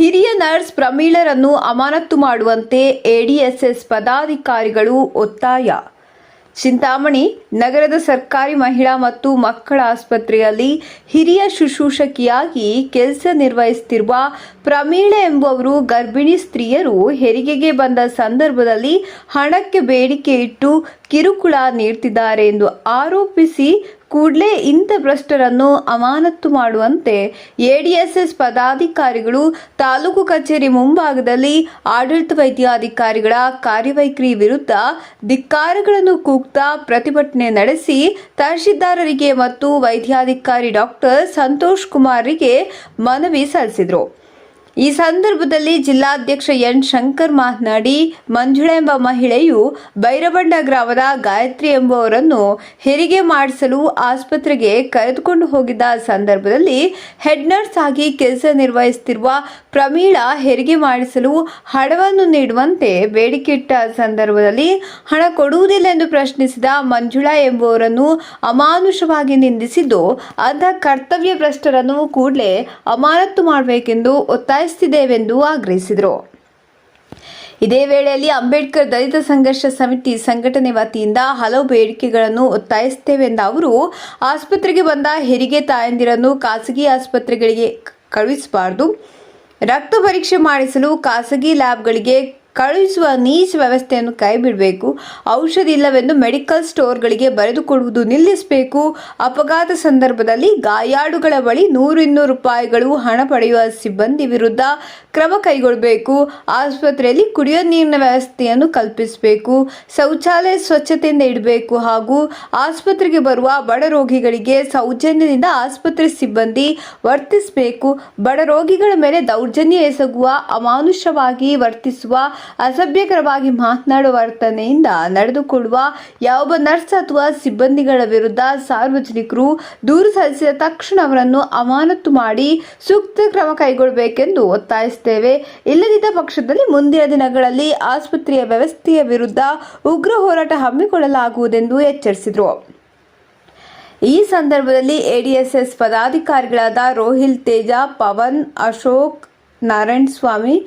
Nurse ಪ್ರಮೀಳರನ್ನು ಅಮಾನತ್ತು ಮಾಡುವಂತೆ ಎಡಿಎಸ್ಎಸ್ ಪದಾಧಿಕಾರಿಗಳು ಒತ್ತಾಯ. ಚಿಂತಾಮಣಿ, ನಗರದ ಸರ್ಕಾರಿ ಮಹಿಳಾ ಮತ್ತು ಮಕ್ಕಳ ಆಸ್ಪತ್ರೆಯಲ್ಲಿ ಹಿರಿಯ ಶುಶ್ರೂಷಕಿಯಾಗಿ ಕೆಲಸ ನಿರ್ವಹಿಸುತ್ತಿರುವ ಪ್ರಮೀಳೆ ಎಂಬುವರು ಗರ್ಭಿಣಿ ಸ್ತ್ರೀಯರು ಹೆರಿಗೆಗೆ ಬಂದ ಸಂದರ್ಭದಲ್ಲಿ ಹಣಕ್ಕೆ ಬೇಡಿಕೆ ಇಟ್ಟು ಕಿರುಕುಳ ನೀಡುತ್ತಿದ್ದಾರೆ ಎಂದು ಆರೋಪಿಸಿ ಕೂಡಲೇ ಇಂಥ ಭ್ರಷ್ಟರನ್ನು ಅಮಾನತ್ತು ಮಾಡುವಂತೆ ಎಡಿಎಸ್ಎಸ್ ಪದಾಧಿಕಾರಿಗಳು ತಾಲೂಕು ಕಚೇರಿ ಮುಂಭಾಗದಲ್ಲಿ ಆಡಳಿತ ವೈದ್ಯಾಧಿಕಾರಿಗಳ ಕಾರ್ಯವೈಖರಿ ವಿರುದ್ಧ ಧಿಕ್ಕಾರಗಳನ್ನು ಕೂಗ್ತಾ ಪ್ರತಿಭಟನೆ ನಡೆಸಿ ತಹಶೀಲ್ದಾರರಿಗೆ ಮತ್ತು ವೈದ್ಯಾಧಿಕಾರಿ ಡಾಕ್ಟರ್ ಸಂತೋಷ್ ಕುಮಾರ್ಗೆ ಮನವಿ ಸಲ್ಲಿಸಿದರು. ಈ ಸಂದರ್ಭದಲ್ಲಿ ಜಿಲ್ಲಾಧ್ಯಕ್ಷ ಎನ್ ಶಂಕರ್ ಮಾತನಾಡಿ, ಮಂಜುಳಾ ಎಂಬ ಮಹಿಳೆಯು ಬೈರಬಂಡ ಗ್ರಾಮದ ಗಾಯತ್ರಿ ಎಂಬುವರನ್ನು ಹೆರಿಗೆ ಮಾಡಿಸಲು ಆಸ್ಪತ್ರೆಗೆ ಕರೆದುಕೊಂಡು ಹೋಗಿದ್ದ ಸಂದರ್ಭದಲ್ಲಿ ಹೆಡ್ ನರ್ಸ್ ಆಗಿ ಕೆಲಸ ನಿರ್ವಹಿಸುತ್ತಿರುವ ಪ್ರಮೀಳಾ ಹೆರಿಗೆ ಮಾಡಿಸಲು ಹಣವನ್ನು ನೀಡುವಂತೆ ಬೇಡಿಕೆಟ್ಟ ಸಂದರ್ಭದಲ್ಲಿ ಹಣ ಕೊಡುವುದಿಲ್ಲ ಎಂದು ಪ್ರಶ್ನಿಸಿದ ಮಂಜುಳಾ ಎಂಬುವರನ್ನು ಅಮಾನುಷವಾಗಿ ನಿಂದಿಸಿದ್ದು, ಅಂಥ ಕರ್ತವ್ಯ ಭ್ರಷ್ಟರನ್ನು ಕೂಡಲೇ ಅಮಾನತ್ತು ಮಾಡಬೇಕೆಂದು ಒತ್ತಾಯಿಸುತ್ತಿದ್ದೇವೆಂದು ಆಗ್ರಹಿಸಿದರು. ಇದೇ ವೇಳೆಯಲ್ಲಿ ಅಂಬೇಡ್ಕರ್ ದಲಿತ ಸಂಘರ್ಷ ಸಮಿತಿ ಸಂಘಟನೆ ವತಿಯಿಂದ ಹಲವು ಬೇಡಿಕೆಗಳನ್ನು ಒತ್ತಾಯಿಸುತ್ತೇವೆಂದ ಅವರು, ಆಸ್ಪತ್ರೆಗೆ ಬಂದ ಹೆರಿಗೆ ತಾಯಂದಿರನ್ನು ಖಾಸಗಿ ಆಸ್ಪತ್ರೆಗಳಿಗೆ ಕಳುಹಿಸಬಾರದು, ರಕ್ತ ಪರೀಕ್ಷೆ ಮಾಡಿಸಲು ಖಾಸಗಿ ಲ್ಯಾಬ್ಗಳಿಗೆ ಕಳುಹಿಸುವ ನೀಚ ವ್ಯವಸ್ಥೆಯನ್ನು ಕೈಬಿಡಬೇಕು. ಔಷಧಿ ಇಲ್ಲವೆಂದು ಮೆಡಿಕಲ್ ಸ್ಟೋರ್ಗಳಿಗೆ ಬರೆದುಕೊಡುವುದು ನಿಲ್ಲಿಸಬೇಕು. ಅಪಘಾತ ಸಂದರ್ಭದಲ್ಲಿ ಗಾಯಾಳುಗಳ ಬಳಿ ನೂರು ಇನ್ನೂರು ರೂಪಾಯಿಗಳು ಹಣ ಪಡೆಯುವ ಸಿಬ್ಬಂದಿ ವಿರುದ್ಧ ಕ್ರಮ ಕೈಗೊಳ್ಳಬೇಕು. ಆಸ್ಪತ್ರೆಯಲ್ಲಿ ಕುಡಿಯೋ ನೀರಿನ ವ್ಯವಸ್ಥೆಯನ್ನು ಕಲ್ಪಿಸಬೇಕು. ಶೌಚಾಲಯ ಸ್ವಚ್ಛತೆಯಿಂದ ಇಡಬೇಕು ಹಾಗೂ ಆಸ್ಪತ್ರೆಗೆ ಬರುವ ಬಡ ರೋಗಿಗಳಿಗೆ ಸೌಜನ್ಯದಿಂದ ಆಸ್ಪತ್ರೆ ಸಿಬ್ಬಂದಿ ವರ್ತಿಸಬೇಕು. ಬಡ ರೋಗಿಗಳ ಮೇಲೆ ದೌರ್ಜನ್ಯ ಎಸಗುವ ಅಮಾನುಷವಾಗಿ ವರ್ತಿಸುವ ಅಸಭ್ಯಕರವಾಗಿ ಮಾತನಾಡುವ ವರ್ತನೆಯಿಂದ ನಡೆದುಕೊಳ್ಳುವ ಯಾವೊಬ್ಬ ನರ್ಸ್ ಅಥವಾ ಸಿಬ್ಬಂದಿಗಳ ವಿರುದ್ಧ ಸಾರ್ವಜನಿಕರು ದೂರು ಸಲ್ಲಿಸಿದ ತಕ್ಷಣ ಅವರನ್ನು ಅಮಾನತು ಮಾಡಿ ಸೂಕ್ತ ಕ್ರಮ ಕೈಗೊಳ್ಳಬೇಕೆಂದು ಒತ್ತಾಯಿಸುತ್ತೇವೆ. ಇಲ್ಲದಿದ್ದ ಪಕ್ಷದಲ್ಲಿ ಮುಂದಿನ ದಿನಗಳಲ್ಲಿ ಆಸ್ಪತ್ರೆಯ ವ್ಯವಸ್ಥೆಯ ವಿರುದ್ಧ ಉಗ್ರ ಹೋರಾಟ ಹಮ್ಮಿಕೊಳ್ಳಲಾಗುವುದೆಂದು ಎಚ್ಚರಿಸಿದರು. ಈ ಸಂದರ್ಭದಲ್ಲಿ ಎಡಿಎಸ್ಎಸ್ ಪದಾಧಿಕಾರಿಗಳಾದ ರೋಹಿಲ್ ತೇಜ, ಪವನ್, ಅಶೋಕ್ ನಾರಾಯಣ ಸ್ವಾಮಿ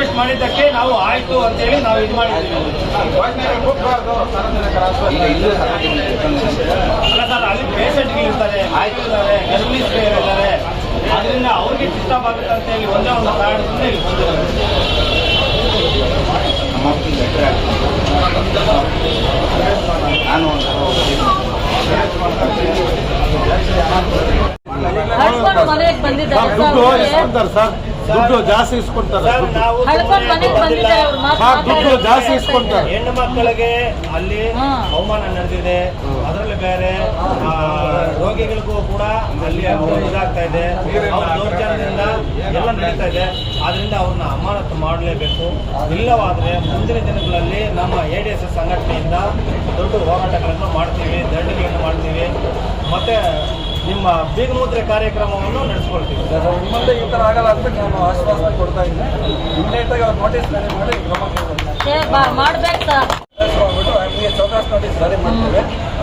ರಿಕ್ವೆಸ್ಟ್ ಮಾಡಿದ್ದಕ್ಕೆ ನಾವು ಆಯ್ತು ಅಂತೇಳಿ ನಾವು ಇದು ಮಾಡಿದ್ದೀವಿ. ಅಲ್ಲ ಸರ್ ಅಲ್ಲಿ ಪೇಷಂಟ್ಗಳು ಇರ್ತಾರೆ ಆಯ್ತು. ಇದ್ದಾರೆ ಗೆಸ್ಟ್ ಇದ್ದಾರೆ. ಅದರಿಂದ ಅವ್ರಿಗೆ ಡಿಸ್ಟರ್ಬ್ ಆಗುತ್ತೆ ಅಂತ ಹೇಳಿ ಒಂದೇ ಒಂದು ಕಾರಣದಿಂದ ಇಲ್ಲಿ ಬಂದಿದ್ದಾರೆ ನಾನು ದುಡ್ಡು ಜಾಸ್ತಿ ಇಸ್ಕೊಂತಾರೆ ದುಡ್ಡು. ಜಾಸ್ತಿ ಇಸ್ಕೊಂತಾರೆ. ಹೆಣ್ಣು ಮಕ್ಕಳಿಗೆ ಅಲ್ಲಿ. ಅವಮಾನ ನಡೆದಿದೆ ಅದರಲ್ಲಿ ಬೇರೆ ರೋಗಿಗಳಿಗೂ ಕೂಡ ಅಲ್ಲಿ ಇದಾಗ್ತಾ ಇದೆ ದೌರ್ಜನ್ಯದಿಂದ ಎಲ್ಲ ನಡೀತಾ ಇದೆ ಆದ್ರಿಂದ ಅವ್ರನ್ನ ಅಮಾನತು ಮಾಡಲೇಬೇಕು ಇಲ್ಲವಾದ್ರೆ ಮುಂದಿನ ದಿನಗಳಲ್ಲಿ ನಮ್ಮ ಎ ಡಿ ಎಸ್ ಎಸ್ ಸಂಘಟನೆಯಿಂದ ದೊಡ್ಡ ಹೋರಾಟಗಳನ್ನು ಮಾಡ್ತೀವಿ ದಂಡನೆಯನ್ನು ಮಾಡ್ತೀವಿ ಮತ್ತೆ ನಿಮ್ಮ ಬೀಗಮೂತ್ರೆ ಕಾರ್ಯಕ್ರಮವನ್ನು ನಡೆಸ್ಕೊಳ್ತೀವಿ. ಮುಂದೆ ಈ ಥರ ಆಗಲ್ಲ ಅಂತ ನಾನು ಆಶ್ವಾಸನೆ ಕೊಡ್ತಾ ಇದ್ದೀನಿ. ಇಮ್ಮಿಡಿಯೇಟಾಗಿ ಅವ್ರು ನೋಟಿಸ್ ಮೇಲೆ ಮಾಡಿ ಕ್ರಮ ಮಾಡ್ಬೇಕು ಸರ್. ಮಾಡ್ಬಿಟ್ಟು ಎಮ್ಗೆ ಚೌಕಾಸ್ ನೋಟಿಸ್ ಸರಿ ಮಾಡ್ತೇವೆ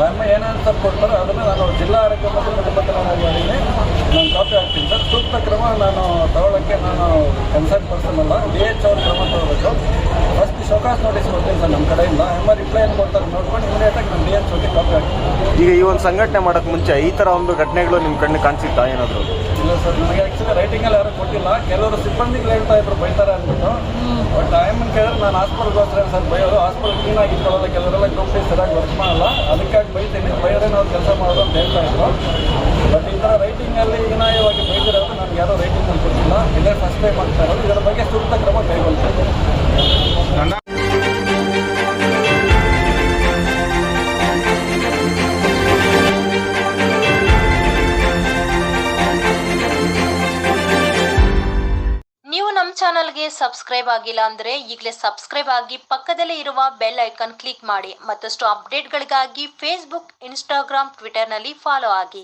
ಎಮ್ಮ ಏನಾದ್ರು ಕೊಡ್ತಾರೋ ಅದನ್ನು ನಾನು ಜಿಲ್ಲಾ ಆರೋಗ್ಯ ಮತ್ತು ಕುಟುಂಬಕಲ್ಯಾಣಾಧಿಕಾರಿಗೆ ನಾನು ಕಾಪಿ ಹಾಕ್ತೀನಿ ಸರ್. ಸೂಕ್ತ ಕ್ರಮ ನಾನು ತಗೊಳ್ಳೋಕ್ಕೆ ನಾನು ಕನ್ಸರ್ನ್ ಪರ್ಸನ್ ಅಲ್ಲ. ಡಿ ಎಚ್ ಅವ್ರ ಕ್ರಮ ತಗೋಬೇಕು ಫಸ್ಟ್ ಶೋಕಾಸ್ ನೋಟಿಸ್ ಕೊಡ್ತೀನಿ ಸರ್ ನಮ್ಮ ಕಡೆಯಿಂದ. ಎಮ್ಮ ರಿಪ್ಲೈ ಏನು ಕೊಡ್ತಾರೆ. ನೋಡ್ಕೊಂಡು ಇಮಿಡಿಯೇಟಾಗಿ ನಾನು ಡಿ ಎಚ್ ಅವ್ರಿಗೆ ಕಾಪಿ ಹಾಕ್ತೀನಿ ಈಗ ಈ ಒಂದು ಸಂಘಟನೆ ಮಾಡೋಕ್ಕೆ ಮುಂಚೆ ಈ ಥರ ಒಂದು ಘಟನೆಗಳು ನಿಮ್ಮ ಕಣ್ಣು ಕಾಣಿಸಿತ್ತಾ ಏನಾದರೂ? ಇಲ್ಲ ಸರ್ ನನಗೆ ಆ್ಯಕ್ಚುಲಿ ರೈಟಿಂಗಲ್ಲಿ ಯಾರು ಕೊಟ್ಟಿಲ್ಲ. ಕೆಲವರು ಸಿಬ್ಬಂದಿಗಳು ಹೇಳ್ತಾ ಇದ್ರು ಬೈತಾರೆ ಅಂದ್ಬಿಟ್ಟು. ಬಟ್ ಟೈಮ್ ಕೇಳಿದ್ರೆ ನಾನು ಹಾಸ್ಪಿಟಲ್ಗೆ ಹೋದ್ರೆ ಸರ್ ಬೈಯೋರು ಹಾಸ್ಪಿಟಲ್ ಕ್ಲೀನ್ ಆಗಿರ್ತಾವಲ್ಲ ಕೆಲವರೆಲ್ಲ ಗ್ರೂಪ್ ಸರಿಯಾಗಿ ವರ್ಕ್ ಮಾಡಲ್ಲ. ಅದಕ್ಕಾಗಿ ಬೈತೀನಿ. ಬೈಯೋದೇ ಅವ್ರು ಕೆಲಸ ಮಾಡೋದು ಅಂತ ಹೇಳ್ತಾ ಇದ್ರು. ಬಟ್ ಈ ಥರ ರೈಟಿಂಗಲ್ಲಿ ಈಗ ನಾ ನನಗೆ ಯಾರೋ ರೇಟಿಂಗ್ ಕೊಟ್ಟಿಲ್ಲ ಇದೇ ಫಸ್ಟ್ ಟೈಮ್ ಆಗ್ತಾ ಇರೋದು. ಬಗ್ಗೆ ಸೂಕ್ತ ಕ್ರಮ ನೀವು ನಮ್ಮ ಚಾನಲ್ಗೆ ಸಬ್ಸ್ಕ್ರೈಬ್ ಆಗಿಲ್ಲ ಅಂದ್ರೆ ಈಗಲೇ ಸಬ್ಸ್ಕ್ರೈಬ್ ಆಗಿ ಪಕ್ಕದಲ್ಲೇ ಇರುವ ಬೆಲ್ ಐಕಾನ್ ಕ್ಲಿಕ್ ಮಾಡಿ ಮತ್ತಷ್ಟು ಅಪ್ಡೇಟ್ಗಳಿಗಾಗಿ ಫೇಸ್ಬುಕ್ ಇನ್ಸ್ಟಾಗ್ರಾಮ್ ಟ್ವಿಟರ್ನಲ್ಲಿ ಫಾಲೋ ಆಗಿ.